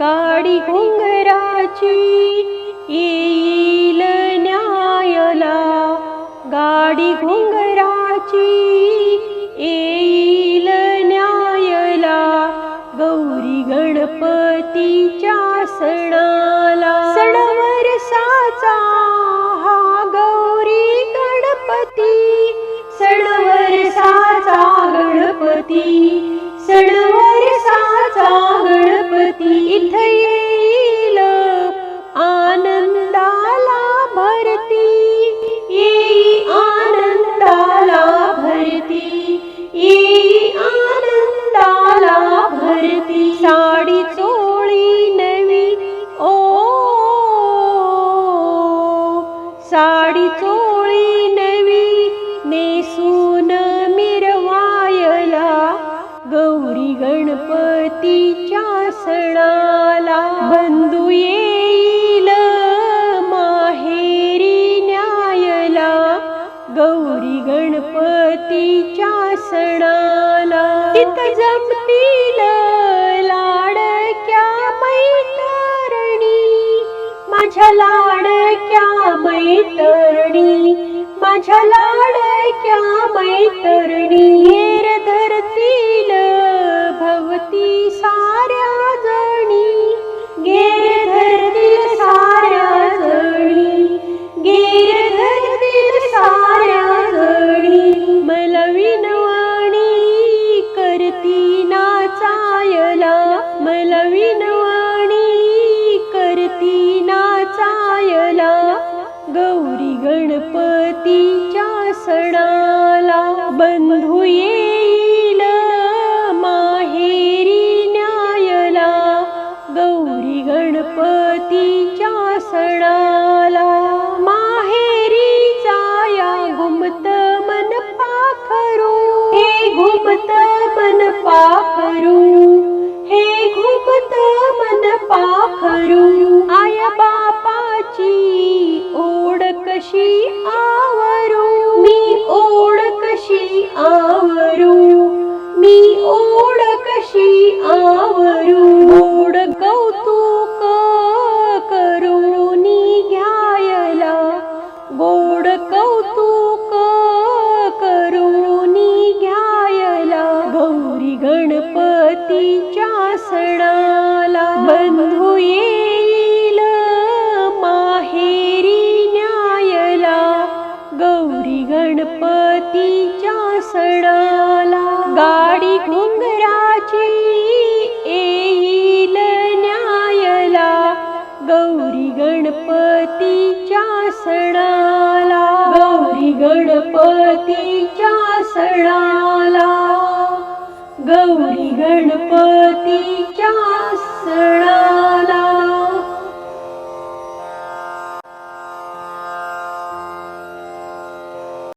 गाडी घुंगराची येईल न्यायला. गाडी घुंगराची येईल न्यायला. गौरी गणपतीच्या सणा गणपती इथे येईल. आनंदाला भरती. येई आनंदाला भरती. येई आनंदाला भरती. साडी चोळी नवी. ओ साडी चोळी नवी. नेसून मिरवायला गौरी गणपतीच्या सणाला बंधू येईल माहेरी न्यायला गौरी गणपतीच्या सणाला. तिथं जमतील लाडक्या मैतरणी माझ्या लाडक्या मैतरणी माझ्या लाडक्या मला विनवाणी करती नाचायला. गौरी गणपतीच्या सणाला बंधू ये आवरू. मी ओढ कशी आवरू? ओढ कौतुक करूनी घ्यायला गोड कौतुक करूनी घ्यायला गौरी गणपतीच्या सणा गाडी घुंगराची येईल न्यायला गौरी गणपतीच्या सणाला. गौरी गणपतीच्या सणाला गौरी गणपतीच्या सणाला.